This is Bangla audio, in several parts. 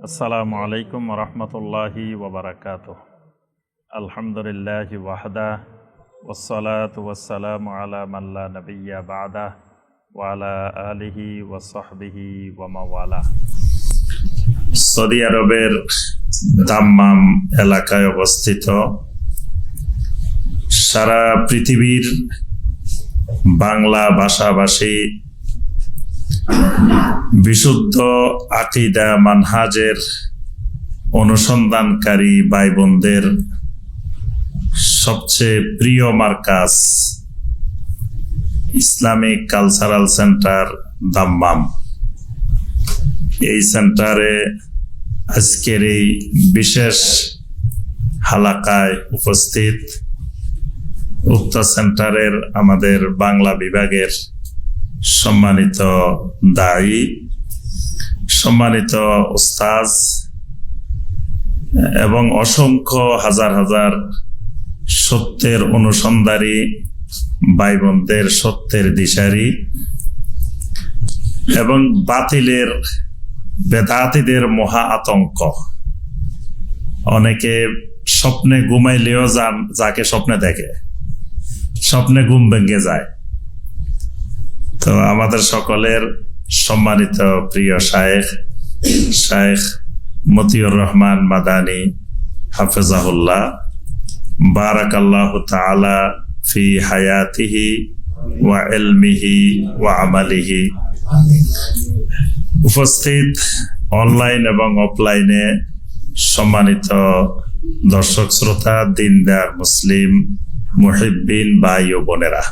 আসসালামু আলাইকুম রহমতুল্লাহি ওবরাকাত আলহামদুলিল্লাহ ওয়াহদা ওসলাত ওয়াসালাম আলা মাল্লা নবিয়া বাদা ওয়ালা আলিহি ওয়াসহবিহি ওয়ামাওয়ালা সৌদি আরবের দাম্মাম এলাকায় অবস্থিত সারা পৃথিবীর বাংলা ভাষাভাষী বিশুদ্ধ আকিদা মানহাজের অনুসন্ধানকারী ভাই বোনদের সবচেয়ে প্রিয় মার্কাস ইসলামিক কালচারাল সেন্টার দাম্মাম। এই সেন্টারে আজকের এই বিশেষ হালাকায় উপস্থিত উক্ত সেন্টারের আমাদের বাংলা বিভাগের সম্মানিত দায়ী, সম্মানিত ওস্তাজ এবং অসংখ্য হাজার হাজার সত্যের অনুসন্ধানী ভাই সত্যের দিশারি, এবং বাতিলের, বেদাতিদের মহা আতঙ্ক। অনেকে স্বপ্নে ঘুমাইলেও যান, যাকে স্বপ্নে দেখে, স্বপ্নে ঘুম ভেঙে যায়। তো আমাদের সকলের সম্মানিত প্রিয় শায়েখ শায়েখ মতিউর রহমান মাদানী হাফেজাহুল্লাহ। বারাক আল্লাহ তালা ফি হায়াতিহি ওয়া এলমিহি ওয়া আমালিহি। উপস্থিত অনলাইন এবং অফলাইনে সম্মানিত দর্শক, শ্রোতা, দিনদার, মুসলিম, মুহিব্বিন ভাই ও বোনেরা।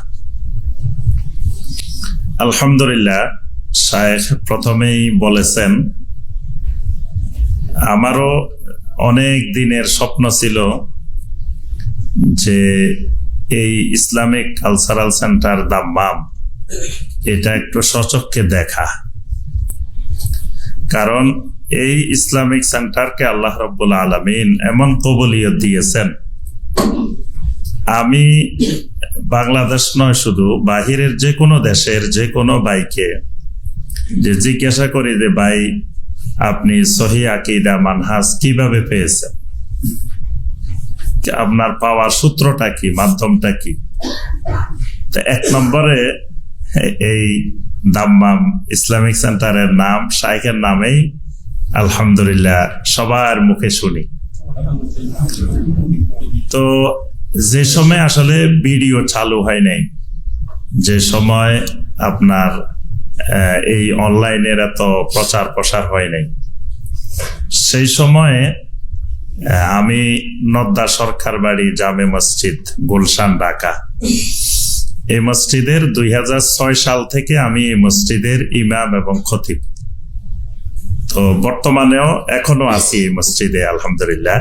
আলহামদুলিল্লাহ, শায়েখ প্রথমেই বলেছেন, আমারও অনেক দিনের স্বপ্ন ছিল যে এই ইসলামিক কালচারাল সেন্টার দাম্মাম, এটা একটু সচক্ষে দেখা। কারণ এই ইসলামিক সেন্টারকে আল্লাহ রব্বুল আলমিন এমন কবলিয়ত দিয়েছেন, আমি বাংলাদেশ নয় শুধু, বাহিরের যে কোনো দেশের যে কোনো বাইকে যে জিজ্ঞাসা করি যে, ভাই, আপনি সহি আকিদা, মানহাজ কীভাবে পেয়েছেন? আপনার পাওয়ার সূত্রটা কি, মাধ্যমটা কি? এক নম্বরে এই দাম্মাম ইসলামিক সেন্টারের নাম, শাইখের নামেই আলহামদুলিল্লাহ সবার মুখে শুনি। তো যে সময় আসলে ভিডিও চালু হয় নাই, যে সময় আপনার এই অনলাইনের এত প্রচার প্রসার হয় নাই, সেই সময়ে আমি নদ্দা সরকার বাড়ি জামে মসজিদ, গুলশান, ঢাকা। এই মসজিদের দুই হাজার ছয় সাল থেকে আমি এই মসজিদের ইমাম এবং খতিব। তো বর্তমানেও এখনও আছি এই মসজিদে, আলহামদুলিল্লাহ।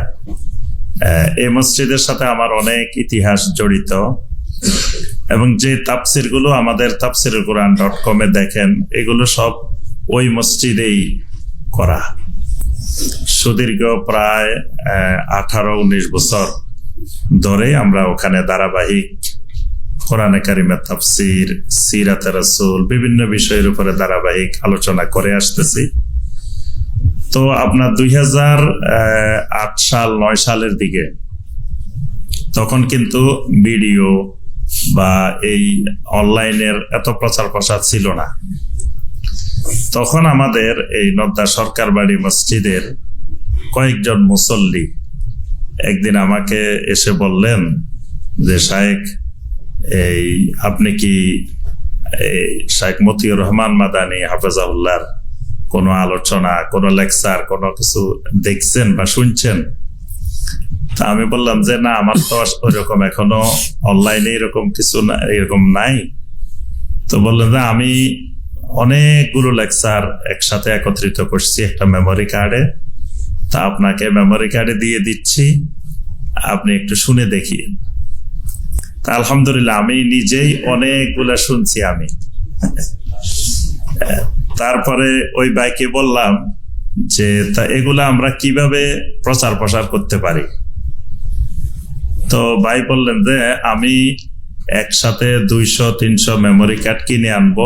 এই মসজিদের সাথে আমার অনেক ইতিহাস জড়িত। এবং যে তাপসিরগুলো আমাদের তাপসির কোরআন ডট কমে দেখেন, এগুলো সব ওই মসজিদেই করা। সুদীর্ঘ প্রায় আঠারো উনিশ বছর ধরে আমরা ওখানে ধারাবাহিক কোরআনে কারিমের তাফসির, সিরাতে রসুল, বিভিন্ন বিষয়ের উপরে ধারাবাহিক আলোচনা করে আসতেছি। তো আপনার দুই আট সাল, নয় সালের দিকে। তখন কিন্তু ভিডিও বা এই অনলাইনের এত প্রচার প্রসার ছিল না। তখন আমাদের এই নদ্দা সরকার বাড়ি মসজিদের কয়েকজন মুসল্লি একদিন আমাকে এসে বললেন যে, শায়েক, এই আপনি কি, এই শায়েক মতিউর রহমান মাদানী হাফেজাউল্লাহর কোনো আলোচনা, কোনো লেকচার, কোনো কিছু দেখছেন বা শুনছেন? তা আমি বললাম যে, না, আমার তো ওইরকম এখনও অনলাইনে এরকম কিছু এরকম নাই। তো বললেন যে আমি অনেকগুলো লেকচার একসাথে একত্রিত করছি একটা মেমোরি কার্ডে তা আপনাকে মেমোরি কার্ডে দিয়ে দিচ্ছি, আপনি একটু শুনে দেখি তা আলহামদুলিল্লাহ, আমি নিজেই অনেকগুলা শুনছি আমি। তারপরে ওই বাইকে বললাম যে, তা এগুলা আমরা কীভাবে প্রচার প্রসার করতে পারি? তো ভাই বললেন যে, আমি একসাথে দুইশো, তিনশো মেমোরি কার্ড কিনে আনব।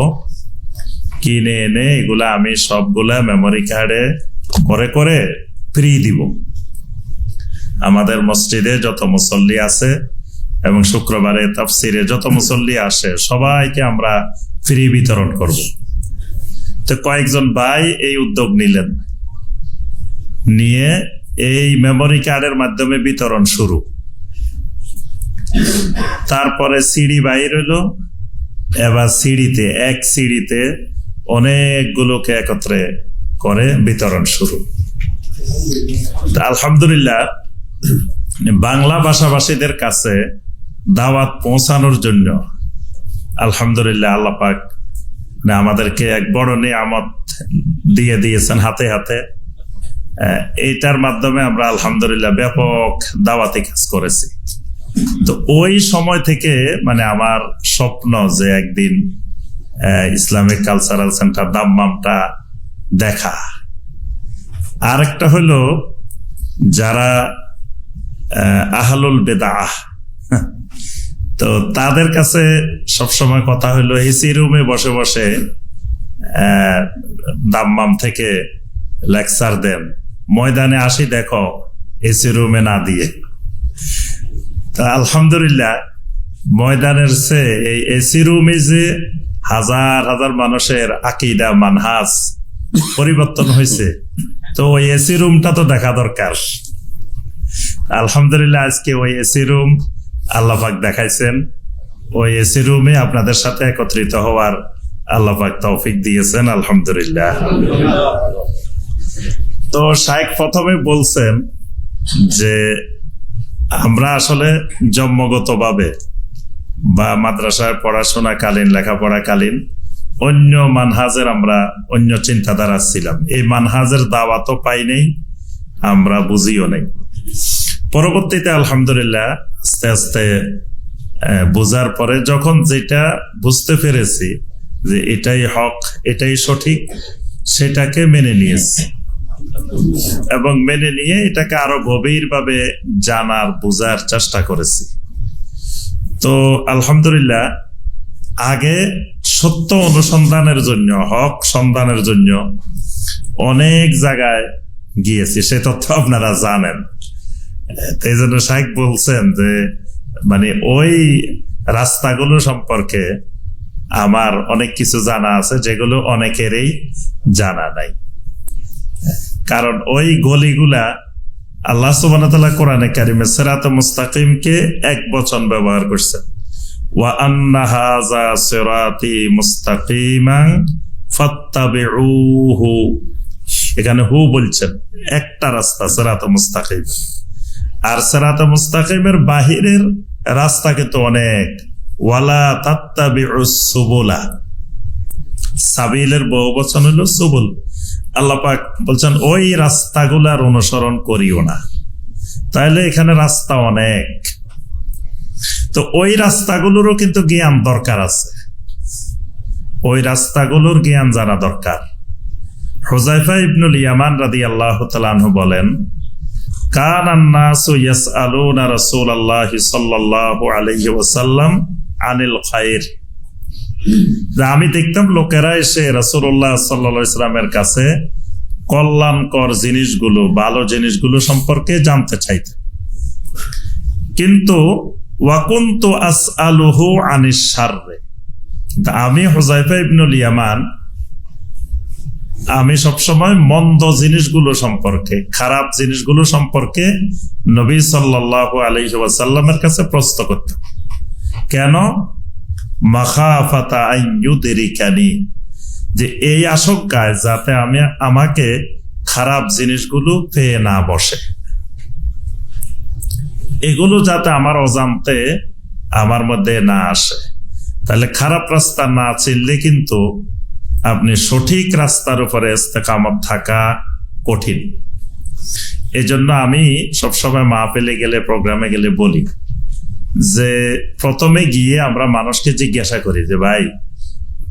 কিনে এনে এগুলা আমি সবগুলা মেমোরি কার্ডে করে করে ফ্রি দিব। আমাদের মসজিদে যত মুসল্লি আছে এবং শুক্রবারে তাফসিরে যত মুসল্লি আসে, সবাইকে আমরা ফ্রি বিতরণ করব। তো কয়েকজন ভাই এই উদ্যোগ নিলেন। নিয়ে এই মেমোরি কার্ডের মাধ্যমে বিতরণ শুরু। তারপরে সিঁড়ি বাইর হলো। এবার সিঁড়িতে, এক সিঁড়িতে অনেকগুলোকে একত্রে করে বিতরণ শুরু। আলহামদুলিল্লাহ, বাংলা ভাষাভাষীদের কাছে দাওয়াত পৌঁছানোর জন্য আলহামদুলিল্লাহ আল্লাহ মানে আমাদেরকে এক বড় নিয়ামত দিয়ে দিয়েছেন হাতে হাতে। আহ, এইটার মাধ্যমে আমরা আলহামদুলিল্লাহ ব্যাপক দাওয়াতি কাজ করেছি। তো ওই সময় থেকে মানে আমার স্বপ্ন যে একদিন ইসলামিক কালচারাল সেন্টার দাম্মামটা দেখা। আরেকটা হলো যারা আহ, আহলুল বেদাহ তো তাদের কাছে সবসময় কথা হলো এসি রুমে বসে বসে দাম্মাম থেকে লেকচার দেন। ময়দানে আসি, দেখো এসি রুমে না দিয়ে। তা আলহামদুলিল্লাহ, ময়দানের সে এই এসি রুমে যে হাজার হাজার মানুষের আকিদা, মানহাজ পরিবর্তন হয়েছে, তো ওই এসি রুমটা তো দেখা দরকার। আলহামদুলিল্লাহ, আজকে ওই এসি রুম আল্লাপাক দেখাইছেন। ওই এসি রুমে আপনাদের সাথে একত্রিত হওয়ার আল্লাপাক তৌফিক দিয়েছেন, আলহামদুলিল্লাহ। তো শাইখ প্রথমে বলছেন যে, আমরা আসলে জন্মগতভাবে বা মাদ্রাসায় পড়াশোনাকালীন লেখাপড়াকালীন অন্য মানহাজের আমরা অন্য চিন্তাধারা ছিলাম। এই মানহাজের দাওয়াতও পাই নেই, আমরা বুঝিও নেই। পরবর্তীতে আলহামদুলিল্লাহ আস্তে আস্তে বোঝার পরে যখন যেটা বুঝতে পেরেছি যে এটাই হক, এটাই সঠিক, সেটাকে মেনে নিয়েছি। এবং মেনে নিয়ে এটাকে আরও গভীরভাবে জানার, বোঝার চেষ্টা করেছি। তো আলহামদুলিল্লাহ, আগে সত্য অনুসন্ধানের জন্য, হক সন্ধানের জন্য অনেক জায়গায় গিয়েছি। সে তথ্য আপনারা জানেন। এই জন্য শাহেক বলছেন যে মানে ওই রাস্তাগুলো সম্পর্কে আমার অনেক কিছু জানা আছে, যেগুলো অনেকেরই জানা নাই। কারণ ওই গলিগুলা আল্লাহ তাআলা কোরআনে কারিমে সিরাত মুস্তাকিমকে এক বচন ব্যবহার করছেন ওয়া আন্না হাযা সিরাতি ফাত্তাবিউহু। এখানে হু বলছেন, একটা রাস্তা সেরাত মুস্তাকিম। আর সিরাত মুস্তাকিমের বাহিরের রাস্তা কিন্তু অনেক। ওয়ালা সুবুলা। সাবিলের বহু বচন হলো সুবুল। আল্লাহ পাক বলছেন, ওই রাস্তাগুলার অনুসরণ করিও না। তাহলে এখানে রাস্তা অনেক। তো ওই রাস্তাগুলোরও কিন্তু জ্ঞান দরকার আছে। ওই রাস্তাগুলোর জ্ঞান জানা দরকার। হুজাইফা ইবনুল ইয়ামান রাদি আল্লাহ বলেন আলাইহি আনিল আমি দেখতাম লোকেরা এসে রাসূলুল্লাহ সাল্লাল্লাহু ইসলামের কাছে কল্যাণকর জিনিসগুলো, ভালো জিনিসগুলো সম্পর্কে জানতে চাইত। কিন্তু তা আমি হুজাইফা ইবনুল ইয়ামান আমি সবসময় মন্দ জিনিসগুলো সম্পর্কে, খারাপ জিনিসগুলো সম্পর্কে নবী সাল্লাল্লাহু আলাইহি ওয়াসাল্লামের কাছে প্রশ্ন করতাম। কেন? মাখাফাতা আইয়ুদেরিকানি যে এই আশঙ্কায় যাতে আমি আমাকে খারাপ জিনিসগুলো পেয়ে না বসে। এগুলো যাতে আমার অজান্তে আমার মধ্যে না আসে। তাহলে খারাপ রাস্তা না চিনলে কিন্তু আপনি সঠিক রাস্তার উপরে ইস্তেকামত থাকা কঠিন। এই জন্য আমি সবসময় মা পেলে গেলে, প্রোগ্রামে গেলে বলি যে, প্রথমে গিয়ে আমরা মানুষকে জিজ্ঞাসা করি যে, ভাই,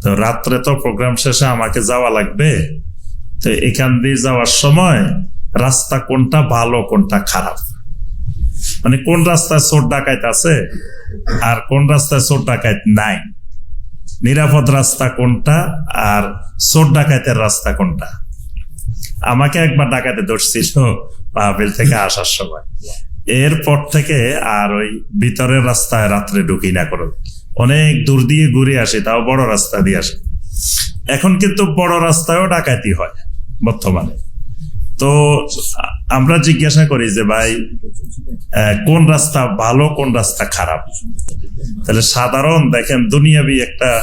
তো রাত্রে তো প্রোগ্রাম শেষে আমাকে যাওয়া লাগবে? তো এখান দিয়ে যাওয়ার সময় রাস্তা কোনটা ভালো, কোনটা খারাপ? মানে কোন রাস্তায় চোর ডাকাত আছে আর কোন রাস্তায় চোর ডাকাত নাই? নিরাপদ রাস্তা কোনটা আর চোর ডাকাতের রাস্তা কোনটা? আমাকে একবার ডাকাতে ধরছিল মাহফিল থেকে আসার সময়। এরপর থেকে আর ওই ভিতরের রাস্তায় রাত্রে ঢুকি না করো অনেক দূর দিয়ে ঘুরে আসি, তাও বড় রাস্তা দিয়ে আসি। এখন কিন্তু বড় রাস্তায়ও ডাকাতি হয় বর্তমানে। তো, আমরা জিজ্ঞাসা করি যে, ভাই কোন রাস্তা ভালো, কোন রাস্তা খারাপ? তাহলে সাধারণ দেখেন দুনিয়াবি একটা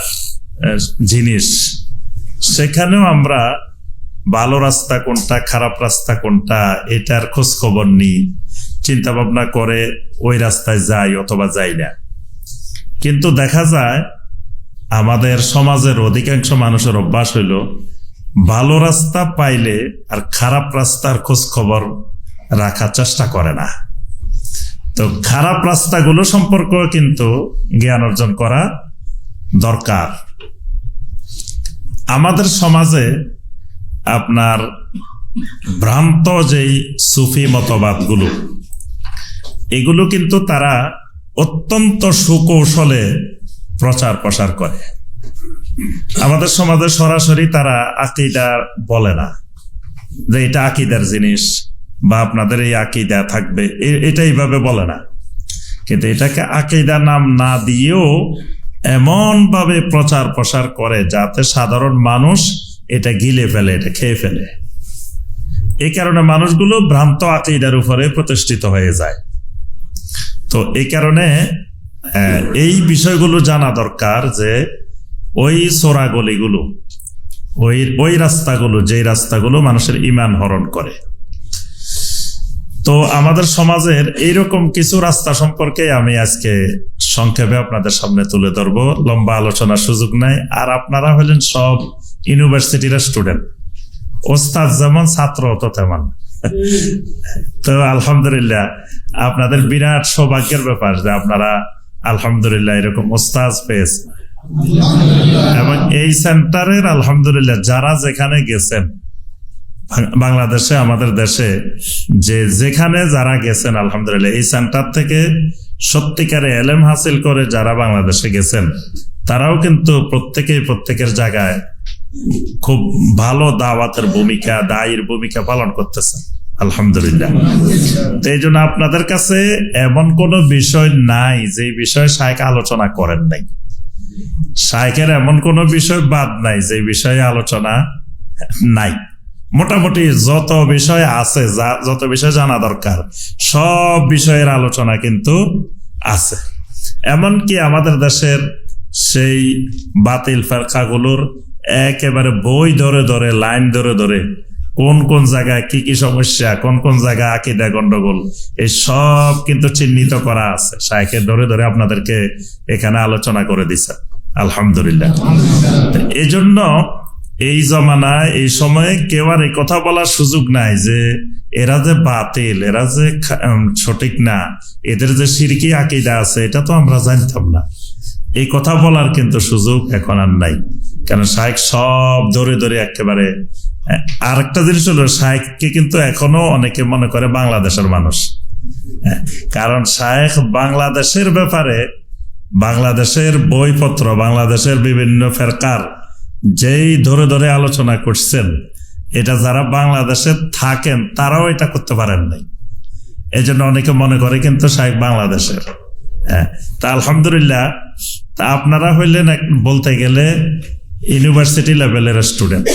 জিনিস। সেখানেও আমরা ভালো রাস্তা কোনটা, খারাপ রাস্তা কোনটা, এটার খোঁজ খবর নিই। চিন্তা ভাবনা করে ওই রাস্তায় যাই অথবা যাই না। কিন্তু দেখা যায়, আমাদের সমাজের অধিকাংশ মানুষের অভ্যাস হইল ভালো রাস্তা পাইলে আর খারাপ রাস্তার খোঁজ খবর রাখার চেষ্টা করে না। তো খারাপ রাস্তাগুলো সম্পর্ক কিন্তু জ্ঞান অর্জন করা দরকার। আমাদের সমাজে আপনার ভ্রান্ত যেই সুফি মতবাদগুলো, এগুলো কিন্তু তারা অত্যন্ত সুকৌশলে প্রচার প্রসার করে। আমাদের সমাজে সরাসরি তারা আকিদা বলে না যে এটা আকিদার জিনিস বা আপনাদের এই আকিদা থাকবে। এটা এইভাবে বলে না। কিন্তু এটাকে আকিদা নাম না দিয়েও এমন ভাবে প্রচার প্রসার করে যাতে সাধারণ মানুষ এটা গিলে ফেলে, এটা খেয়ে ফেলে। এই কারণে মানুষগুলো ভ্রান্ত আকিদার উপরে প্রতিষ্ঠিত হয়ে যায়। তো এই কারণে এই বিষয়গুলো জানা দরকার যে ওই সোরাগলিগুলো ওই ওই রাস্তাগুলো, যেই রাস্তাগুলো মানুষের ইমান হরণ করে। তো আমাদের সমাজের এইরকম কিছু রাস্তা সম্পর্কে আমি আজকে সংক্ষেপে আপনাদের সামনে তুলে ধরবো। লম্বা আলোচনার সুযোগ নাই। আর আপনারা হলেন সব ইউনিভার্সিটির স্টুডেন্ট। ওস্তাদ যেমন, ছাত্র তো তেমন। তো আলহামদুলিল্লাহ, আপনাদের বিরাট সৌভাগ্যের ব্যাপার যে আপনারা আলহামদুলিল্লাহ এরকম ওস্তাজ পেয়েছেন। এবং এই সেন্টারের আলহামদুলিল্লাহ যারা যেখানে গেছেন বাংলাদেশে, আমাদের দেশে, যে যেখানে যারা গেছেন, আলহামদুলিল্লাহ, এই সেন্টার থেকে সত্যিকারে এলেম হাসিল করে যারা বাংলাদেশে গেছেন, তারাও কিন্তু প্রত্যেকেই প্রত্যেকের জায়গায় খুব ভালো দাওয়াতের ভূমিকা, দায়ের ভূমিকা পালন করতেছেন, আলহামদুলিল্লাহ। তো এই জন্য আপনাদের কাছে এমন কোনো বিষয় নাই, যে বিষয়ে শায়ক আলোচনা করেন নাই। শায়কের এমন কোনো বিষয় বাদ নাই, যে বিষয়ে আলোচনা নাই। মোটামুটি যত বিষয় আছে যত বিষয় জানা দরকার, সব বিষয়ের আলোচনা কিন্তু আছে। এমনকি আমাদের দেশের সেই বাতিল ফেরকাগুলোর একেবারে বই ধরে ধরে, লাইন ধরে ধরে কোন কোন জায়গায় কি কি সমস্যা, কোন কোন জায়গায় আকিদা গন্ডগোল, এই সব কিন্তু চিহ্নিত করা আছে। শায়কের ধরে ধরে আপনাদেরকে এখানে আলোচনা করে দিছে। আলহামদুলিল্লাহ। এই জন্য এই জমানায়, এই সময়ে কেউ আর এই কথা বলার সুযোগ নাই যে এরা যে বাতিল, এরা যে সঠিক না, এদের যে সিরকি আকিদা আছে, এটা তো আমরা জানতাম না। এই কথা বলার কিন্তু সুযোগ এখন আর নাই। কেন শাহেক সব ধরে ধরে একেবারে আরেকটা জিনিস হলো শাহেককে কিন্তু এখনও অনেকে মনে করে বাংলাদেশের মানুষ। হ্যাঁ, কারণ শাহেক বাংলাদেশের ব্যাপারে বাংলাদেশের বইপত্র বাংলাদেশের বিভিন্ন ফেরকার যেই ধরে ধরে আলোচনা করছেন এটা যারা বাংলাদেশে থাকেন তারাও এটা করতে পারেন নাই। এই জন্য অনেকে মনে করে কিন্তু শাহেক বাংলাদেশের হ্যাঁ তা আলহামদুলিল্লাহ তা আপনারা হইলেন বলতে গেলে ইউনিভার্সিটি লেভেলের স্টুডেন্ট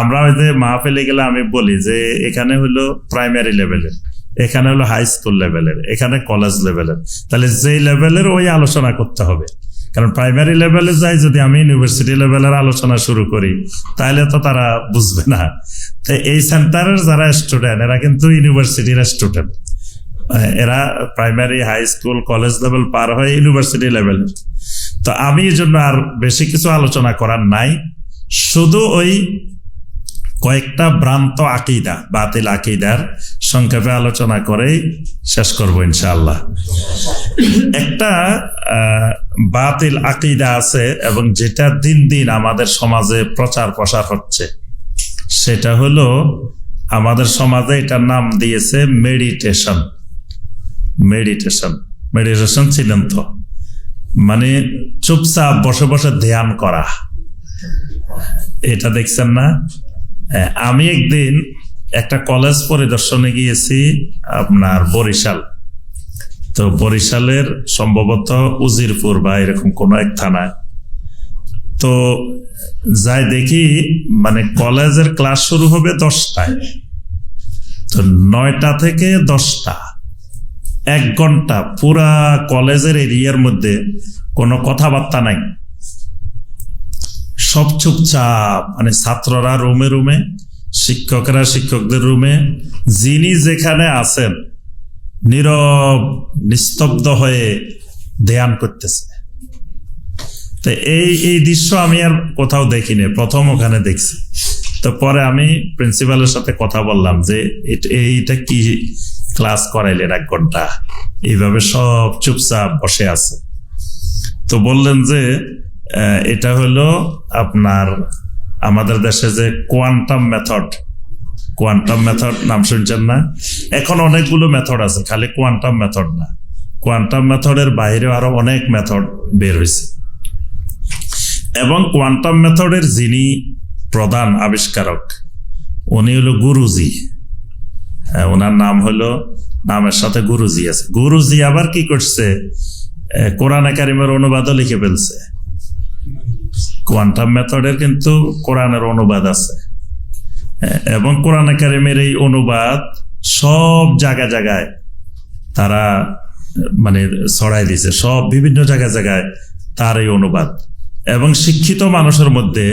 আমরা যে মাহফিলে গেলে আমি বলি যে এখানে হলো প্রাইমারি লেভেলের এখানে হলো হাই স্কুল লেভেলের এখানে কলেজ লেভেলের তাহলে যেই লেভেলের ওই আলোচনা করতে হবে। কারণ প্রাইমারি লেভেলে যাই, যদি আমি ইউনিভার্সিটি লেভেলের আলোচনা শুরু করি, তাহলে তো তারা বুঝবে না। তো এই সেন্টারের যারা স্টুডেন্ট এরা কিন্তু ইউনিভার্সিটির স্টুডেন্ট এরা primary high school college level পার হয়ে ইউনিভার্সিটি লেভেলের তো আমি এই জন্য আর বেশি কিছু আলোচনা করার নাই। শুধু ওই কয়েকটা ভ্রান্ত আকিদা, বাতিল আকিদার সংক্ষেপে আলোচনা করেই শেষ করব ইনশাআল্লাহ। একটা বাতিল আকিদা আছে এবং যেটা দিন দিন আমাদের সমাজে প্রচার প্রসার হচ্ছে। সেটা হলো, আমাদের সমাজে এটার নাম দিয়েছে মেডিটেশন। মেডিটেশন। মেডিটেশন ছিলেন তো। মানে চুপচাপ বসে বসে ধ্যান করা। এটা দেখছেন না? আমি একদিন একটা কলেজ পরিদর্শনে গিয়েছি আপনার বরিশাল। তো বরিশালের সম্ভবত উজিরপুর বা এরকম কোনো এক থানায়। তো যাই দেখি মানে কলেজের ক্লাস শুরু হবে দশটায়। তো নয়টা থেকে দশটা। এক ঘণ্টা পুরা কলেজের এরিয়ার মধ্যে কোনো কথাবার্তা নাই। সব চুপচাপ মানে ছাত্ররা রুমে রুমে, শিক্ষকরা শিক্ষকদের রুমে, যিনি যেখানে আছেন, নীরব, নিস্তব্ধ হয়ে ধ্যান করতেছে। তো এই এই দৃশ্য আমি আর কোথাও দেখিনি, প্রথম ওখানে দেখছি। তো পরে আমি প্রিন্সিপালের সাথে কথা বললাম যে এইটা কি ক্লাস করাইলেন এক ঘণ্টা? এইভাবে সব চুপচাপ বসে আছে। তো বললেন যে এটা হলো আপনার আমাদের দেশে যে কোয়ান্টাম মেথড কোয়ান্টাম মেথড নাম শুনছেন না? এখন অনেকগুলো মেথড আছে, খালি কোয়ান্টাম মেথড না। কোয়ান্টাম মেথডের বাইরেও আরও অনেক মেথড বের হয়েছে এবং কোয়ান্টাম মেথডের যিনি প্রধান আবিষ্কারক, উনি হলো গুরুজি। ওনার নাম হলো, নামের সাথে গুরুজি আছে। গুরুজি আবার কি করছে? কোরআন একাডেমির অনুবাদও লিখে ফেলছে। কোয়ান্টাম মেথডের কিন্তু কোরআনের অনুবাদ আছে। এবং কোরআন একাডেমির এই অনুবাদ সব জায়গা জায়গায় তারা মানে ছড়াই দিছে, সব বিভিন্ন জায়গায় জায়গায় তার এই অনুবাদ। এবং শিক্ষিত মানুষের মধ্যে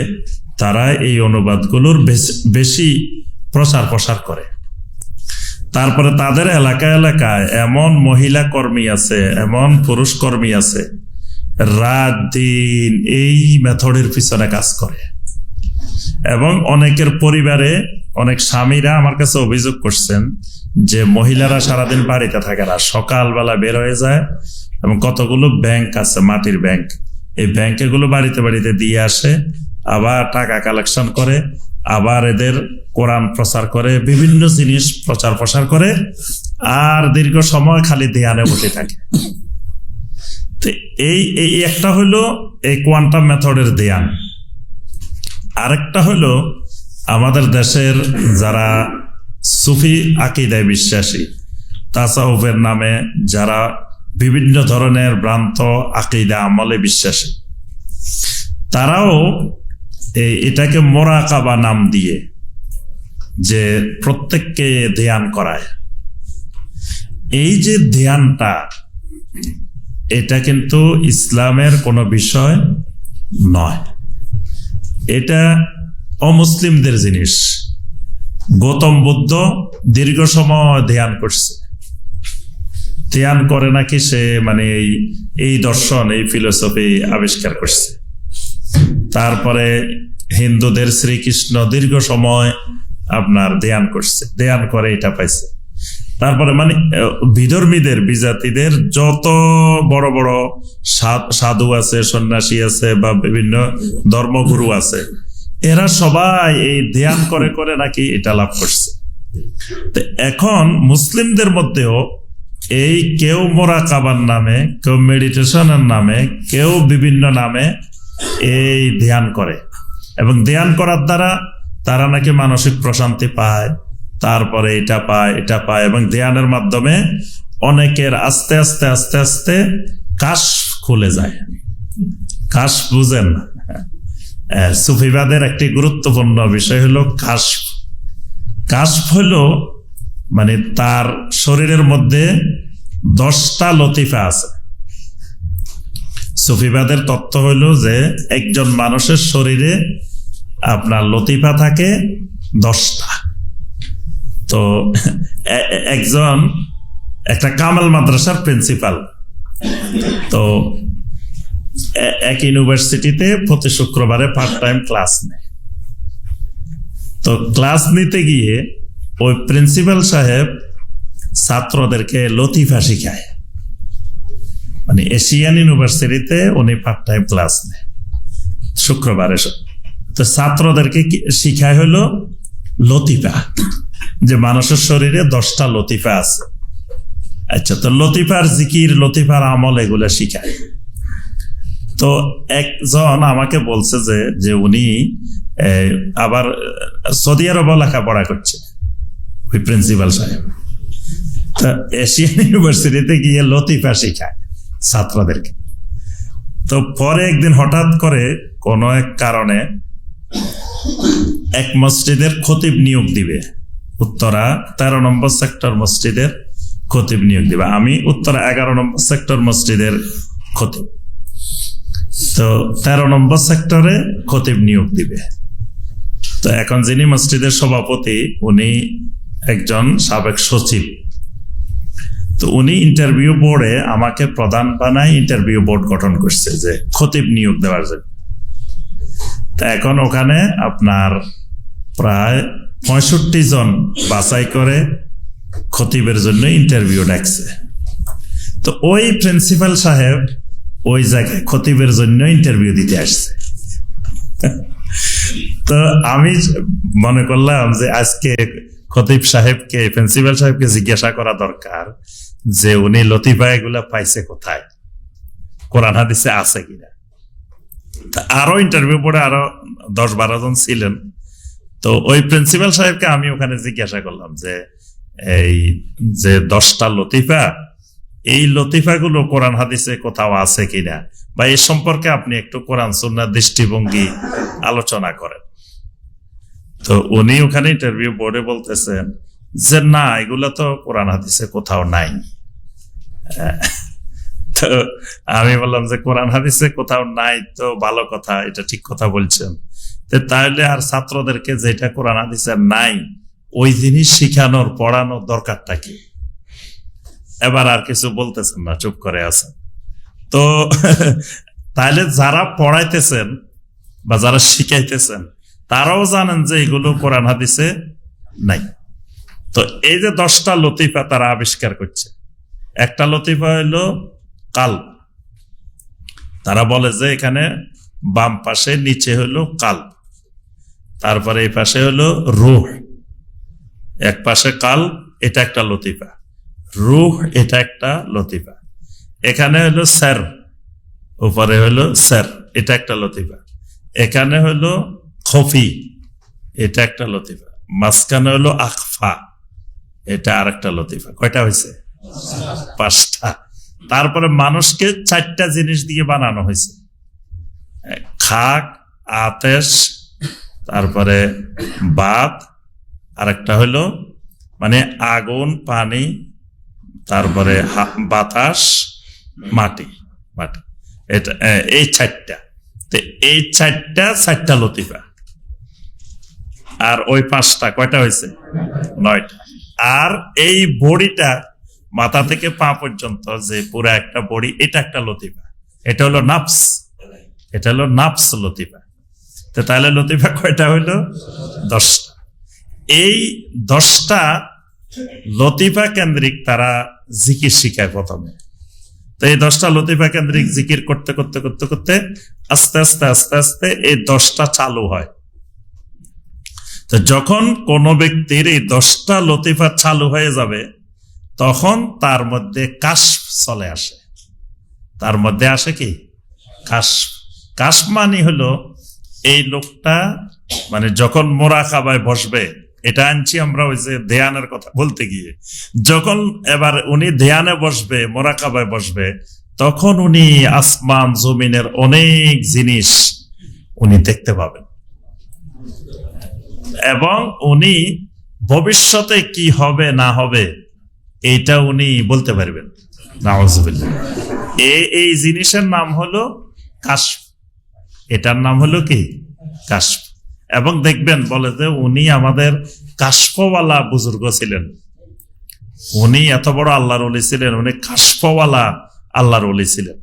তারা এই অনুবাদগুলোর বেশি প্রচার প্রসার করে। তারপরে তাদের এলাকা এলাকায় এমন মহিলা কর্মী আছে, এমন পুরুষ কর্মী আছে রাত, দিন এই মেথডের পিছনে কাজ করে। এবং অনেকের পরিবারে অনেক স্বামীরা আমার কাছে অভিযোগ করছেন যে মহিলারা সারাদিন বাড়িতে থাকে না, সকালবেলা বের হয়ে যায় এবং কতগুলো ব্যাংক আছে, মাটির ব্যাংক। এই ব্যাংকে গুলো বাড়িতে বাড়িতে দিয়ে আসে, আবার টাকা কালেকশন করে, আবার এদের কোরআন প্রচার করে, বিভিন্ন জিনিস প্রচার প্রসার করে, আর দীর্ঘ সময় খালি ধ্যানে বসে থাকে। তো এই এই একটা হলো এই কোয়ান্টাম মেথডের ধ্যান। আরেকটা হলো আমাদের দেশের যারা সুফি আকিদায় বিশ্বাসী, তাসাউফের নামে যারা বিভিন্ন ধরনের ভ্রান্ত আকিদা আমলে বিশ্বাসী, তারাও এই এটাকে মোরাকাবা নাম দিয়ে যে প্রত্যেককে ধ্যান করায়। এই যে ধ্যানটা এটা কিন্তু ইসলামের কোনো বিষয় নয়। এটা অমুসলিমদের জিনিস। গৌতম বুদ্ধ দীর্ঘ সময় ধ্যান করছে। ধ্যান করে নাকি সে মানে এই এই দর্শন, এই ফিলোসফি আবিষ্কার করছে। তারপরে হিন্দুদের শ্রীকৃষ্ণ দীর্ঘ সময় আপনার ধ্যান করছে। ধ্যান করে এটা পাইছে। তারপরে মানে বিধর্মীদের, বিজাতিদের যত বড় বড় সাধু আছে, সন্ন্যাসী আছে বা বিভিন্ন ধর্মগুরু আছে, এরা সবাই এই ধ্যান করে করে নাকি এটা লাভ করছে। এখন মুসলিমদের মধ্যেও এই কেউ মোরা কাবার নামে, কেউ মেডিটেশনের নামে, কেউ বিভিন্ন নামে এই ধ্যান করে। এবং ধ্যান করার দ্বারা তারা নাকি মানসিক প্রশান্তি পায় তারপরে এটা পায় এটা পায় এবং ধ্যানের মাধ্যমে অনেকের আস্তে আস্তে আস্তে আস্তে কাশ খুলে যায়। কাশ বুঝেন সুফিবাদের একটি গুরুত্বপূর্ণ বিষয় হলো কাশ। কাশ হলো মানে তার শরীরের মধ্যে দশটা লতিফা আছে। সুফিবাদের তত্ত্ব হইল যে একজন মানুষের শরীরে আপনার লতিফা থাকে দশটা। তো একজন একটা কামাল মাদ্রাসার প্রিন্সিপাল তো এক ইউনিভার্সিটিতে প্রতি শুক্রবারে পার্ট টাইম ক্লাস নেয়। তো ক্লাস নিতে গিয়ে ওই প্রিন্সিপাল সাহেব ছাত্রদেরকে লতিফা শিখায়। মানে এশিয়ান ইউনিভার্সিটিতে উনি পার্ট টাইম ক্লাস নেয় শুক্রবারে। তো ছাত্রদেরকে শিখায় হলো লতিফা। যে মানুষের শরীরে দশটা লতিফা আছে। আচ্ছা তো লতিফার জিকির, লতিফার আমল এগুলো শিখায়। তো একজন আমাকে বলছে যে যে উনি আবার সৌদি আরবও লেখাপড়া করছে ওই প্রিন্সিপাল সাহেব। তা এশিয়ান ইউনিভার্সিটিতে গিয়ে লতিফা শিখায় ছাত্রদেরকে। তো পরে একদিন হঠাৎ করে কোনো এক কারণে এক মসজিদের খতিব নিয়োগ দিবে। উত্তরা তেরো নম্বর সেক্টর মসজিদের খতিব নিয়োগ দিবে। আমি উত্তরা এগারো নম্বর সেক্টর মসজিদের খতিব। তো তেরো নম্বর সেক্টরে খতিব নিয়োগ দিবে। তো এখন যিনি মসজিদের সভাপতি, উনি একজন সাবেক সচিব। তো উনি ইন্টারভিউ বোর্ডে আমাকে প্রধান বানায় ইন্টারভিউ বোর্ড গঠন করছে যে খতিব নিয়োগ দেওয়ার জন্য। তা এখন ওখানে আপনার প্রায় পঁয়ষট্টি জন বাছাই করে খতিবের জন্য ইন্টারভিউ ডাকছে। তো ওই প্রিন্সিপাল সাহেব ওই জায়গায় খতিবের জন্য ইন্টারভিউ দিতে আসছে। তো আমি মনে করলাম যে আজকে খতিব সাহেবকে প্রিন্সিপাল সাহেবকে জিজ্ঞাসা করা দরকার যে উনি লতিফা এগুলা পাইছে কোথায়? কোরআন হাদিসে আছে কিনা? আরও ইন্টারভিউ পরে আরও দশ বারো জন ছিলেন। তো ওই প্রিন্সিপাল সাহেবকে আমি ওখানে জিজ্ঞাসা করলাম যে, এই যে দশটা লতিফা, এই লতিফাগুলো কোরআন হাদিসে কোথাও আছে কিনা? বা এই সম্পর্কে আপনি একটু কোরআন সুন্নার দৃষ্টিভঙ্গি আলোচনা করেন। তো উনি ওখানে ইন্টারভিউ বোর্ডে বলতেছেন যে, না, এগুলো তো কোরআন হাদিসে কোথাও নাই। তো আমি বললাম যে, কোরআন হাদিসে কোথাও নাই তো ভালো কথা, এটা ঠিক কথা বলছেন। তাহলে আর ছাত্রদেরকে যেটা কোরআন হাদিসে নাই, ওই জিনিস শিখানোর, পড়ানোর দরকারটা কি? এবার আর কিছু বলতেছেন না, চুপ করে আছেন। তো তাহলে যারা পড়াইতেছেন বা যারা শিখাইতেছেন, তারাও জানেন যে এগুলো কোরআন হাদিসে নাই। তো এই যে দশটা লতিফা তারা আবিষ্কার করছে। একটা লতিফা হইল কাল। তারা বলে যে এখানে বাম পাশে, নিচে হলো কাল। তারপরে এই পাশে হলো রুহ। এক পাশে কাল, এটা একটা লতিফা। রুহ, এটা একটা লতিফা। এখানে হলো স্যার, উপরে হলো স্যার, এটা একটা লতিফা। এখানে হলো খফি, এটা একটা লতিফা। মাঝখানে হলো আখফা, এটা আর একটা লতিফা। কয়টা হয়েছে? পাঁচটা। তারপরে মানুষকে চারটা জিনিস দিয়ে বানানো হয়েছে। খাক, আতেশ তারপরে বাত আর একটা হলো মানে আগুন, পানি, তারপরে বাতাস, মাটি মাটি। এটা এই চারটা। তো এই চারটা চারটা লতিফা। আর ওই পাঁচটা, কয়টা হয়েছে? নয়টা। আর এই বড়িটা মাথা থেকে পা পর্যন্ত যে পুরো একটা বড়ি, এটা একটা লতিফা। এটা হলো নাফস। এটা হলো নাফস লতিফা। তো তাহলে লতিফা কয়টা হইল? দশটা। এই দশটা লতিফা কেন্দ্রিক তারা জিকির শিখায় প্রথমে। তো এই দশটা লতিফা কেন্দ্রিক জিকির করতে করতে করতে করতে আস্তে আস্তে আস্তে আস্তে এই দশটা চালু হয়। তো যখন কোনো ব্যক্তির এই দশটা লতিফা চালু হয়ে যাবে, তখন তার মধ্যে কাশ চলে আসে। তার মধ্যে আসে কি? কাশ কাশ মানে হলো এই লোকটা মানে যখন মোরা খাবায় বসবে, এটা আনছি আমরা ওই যে ধ্যানের কথা বলতে গিয়ে। যখন এবার উনি ধ্যানে বসবে মোরাকাবায় বসবে, তখন উনি আসমান জমিনের অনেক জিনিস উনি দেখতে পাবেন। এবং উনি ভবিষ্যতে কি হবে, না হবে এইটা উনি বলতে পারবেন। এই এই জিনিসের নাম হলো কাশ এটার নাম হলো কি? কাশ এবং দেখবেন, বলে যে উনি আমাদের কাশফওয়ালা বুজুর্গ ছিলেন। উনি এত বড় আল্লাহর অলি ছিলেন, উনি কাশফওয়ালা আল্লাহর অলি ছিলেন।